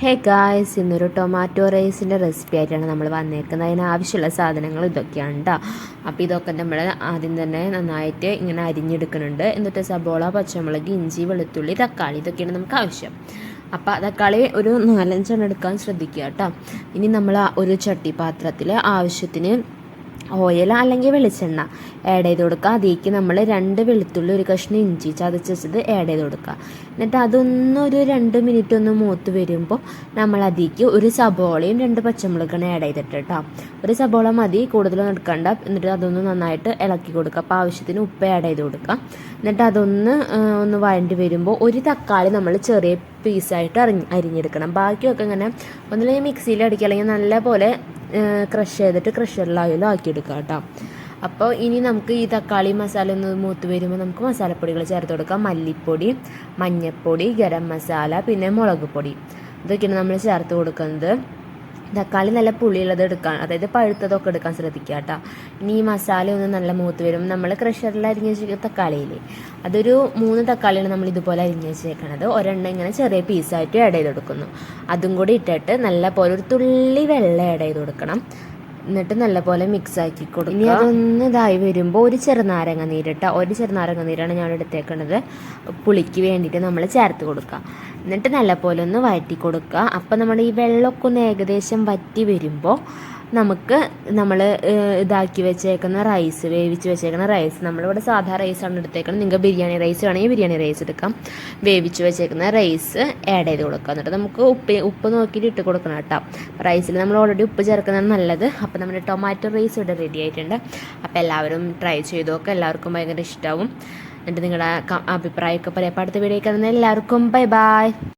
ഹേ guys ഇന്നൊരു tomato റൈസിന്റെ recipe ആയിട്ടാണ് നമ്മൾ വന്നേക്കുന്നത്. അതിന് ആവശ്യമുള്ള സാധനങ്ങൾ ഇതൊക്കെയാണ് കേട്ടോ അപ്പോൾ ഇതൊക്കെ നമ്മൾ ആദ്യം തന്നെ നന്നായിട്ട് ഇങ്ങനെ അരിഞ്ഞെടുക്കുന്നുണ്ട്. എന്നിട്ട് സബോള പച്ചമുളക് ഇഞ്ചി വെളുത്തുള്ളി തക്കാളി ഇതൊക്കെയാണ് നമുക്ക് ആവശ്യം. അപ്പോൾ തക്കാളി ഒരു നാലഞ്ചെണ്ണം എടുക്കാൻ ശ്രദ്ധിക്കുക കേട്ടോ ഇനി നമ്മൾ ഒരു ചട്ടി പാത്രത്തിൽ ആവശ്യത്തിന് ഓയിൽ അല്ലെങ്കിൽ വെളിച്ചെണ്ണ ആഡ് ചെയ്ത് കൊടുക്കുക. അതിലേക്ക് നമ്മൾ രണ്ട് വെളുത്തുള്ളി ഒരു കഷ്ണം ഇഞ്ചി ചതച്ചത് ആഡ് ചെയ്ത് കൊടുക്കുക. എന്നിട്ട് അതൊന്നൊരു രണ്ട് മിനിറ്റ് ഒന്ന് മൂത്ത് വരുമ്പോൾ നമ്മൾ അതിലേക്ക് ഒരു സബോളയും രണ്ട് പച്ചമുളകാണ് ആഡ് ചെയ്തിട്ട് കേട്ടോ. ഒരു സബോള മതി കൂടുതലൊന്നും എടുക്കണ്ട. എന്നിട്ട് അതൊന്ന് നന്നായിട്ട് ഇളക്കി കൊടുക്കുക. അപ്പോൾ ആവശ്യത്തിന് ഉപ്പ് ആഡ് ചെയ്ത് കൊടുക്കുക. എന്നിട്ട് അതൊന്ന് ഒന്ന് വഴണ്ടി വരുമ്പോൾ ഒരു തക്കാളി നമ്മൾ ചെറിയ പീസായിട്ട് അരിഞ്ഞ് അരിഞ്ഞെടുക്കണം. ബാക്കിയൊക്കെ ഇങ്ങനെ ഒന്നുമില്ലെങ്കിൽ മിക്സിയിൽ അടിക്കുക. അല്ലെങ്കിൽ നല്ല പോലെ ക്രഷ് ചെയ്തിട്ട് ക്രഷറിലായാലും ആക്കിയെടുക്കുക കേട്ടോ. അപ്പോൾ ഇനി നമുക്ക് ഈ തക്കാളി മസാല ഒന്ന് മൂത്ത് വരുമ്പോൾ നമുക്ക് മസാലപ്പൊടികൾ ചേർത്ത് കൊടുക്കാം. മല്ലിപ്പൊടി മഞ്ഞൾപ്പൊടി ഗരം മസാല പിന്നെ മുളക് പൊടി. ഇതൊക്കെയാണ് നമ്മൾ ചേർത്ത് കൊടുക്കുന്നത്. തക്കാളി നല്ല പുളിയുള്ളത് എടുക്കാൻ അതായത് പഴുത്തതൊക്കെ എടുക്കാൻ ശ്രദ്ധിക്കുക കേട്ടോ ഇനി ഈ മസാല ഒന്ന് നല്ല മൂത്ത് വരും. നമ്മൾ ക്രഷറിൽ അരിഞ്ഞ് വെച്ച തക്കാളിയില്ലേ അതൊരു മൂന്ന് തക്കാളിയാണ് നമ്മൾ ഇതുപോലെ അരിഞ്ഞ് വെച്ചേക്കണത്. ഒരെണ്ണം ഇങ്ങനെ ചെറിയ പീസായിട്ട് ആഡ് ചെയ്ത് കൊടുക്കുന്നു അതും കൂടി ഇട്ടിട്ട് നല്ല പോലെ ഒരു തുള്ളി വെള്ളം ആഡ് ചെയ്ത് കൊടുക്കണം എന്നിട്ട് നല്ലപോലെ മിക്സ് ആക്കി കൊടുക്കും ഇനി അതൊന്ന് ഇതായി വരുമ്പോൾ ഒരു ചെറുനാരങ്ങ നീരിട്ട ഒരു ചെറുനാരങ്ങ നീരാണ് ഞാൻ എടുത്തേക്കുന്നത് പുളിക്ക് വേണ്ടിയിട്ട് നമ്മൾ ചേർത്ത് കൊടുക്കുക. എന്നിട്ട് നല്ലപോലെ ഒന്ന് വഴറ്റി കൊടുക്കുക. അപ്പം നമ്മുടെ ഈ വെള്ളമൊക്കെ ഒന്ന് ഏകദേശം വറ്റി വരുമ്പോൾ നമുക്ക് നമ്മൾ ഇതാക്കി വെച്ചേക്കുന്ന റൈസ് വേവിച്ച് വെച്ചേക്കുന്ന റൈസ് നമ്മളിവിടെ സാധാ റൈസാണ് എടുത്തേക്കുന്നത് നിങ്ങൾക്ക് ബിരിയാണി റൈസ് വേണമെങ്കിൽ ബിരിയാണി റൈസ് എടുക്കാം. വേവിച്ച് വെച്ചേക്കുന്ന റൈസ് ആഡ് ചെയ്ത് കൊടുക്കുക എന്നിട്ട് നമുക്ക് ഉപ്പ് ഉപ്പ് നോക്കിയിട്ട് ഇട്ട് കൊടുക്കണം കേട്ടോ. റൈസിൽ നമ്മൾ ഓൾറെഡി ഉപ്പ് ചേർക്കുന്നതാണ് നല്ലത്. അപ്പോൾ നമ്മുടെ ടൊമാറ്റോ റൈസ് ഇവിടെ റെഡി ആയിട്ടുണ്ട്. അപ്പോൾ എല്ലാവരും ട്രൈ ചെയ്ത് നോക്കുക എല്ലാവർക്കും ഭയങ്കര ഇഷ്ടമാവും എന്നിട്ട് നിങ്ങളുടെ അഭിപ്രായമൊക്കെ പറയാം. അപ്പോൾ അടുത്ത വീഡിയോ കാണുന്ന എല്ലാവർക്കും ബൈ ബൈ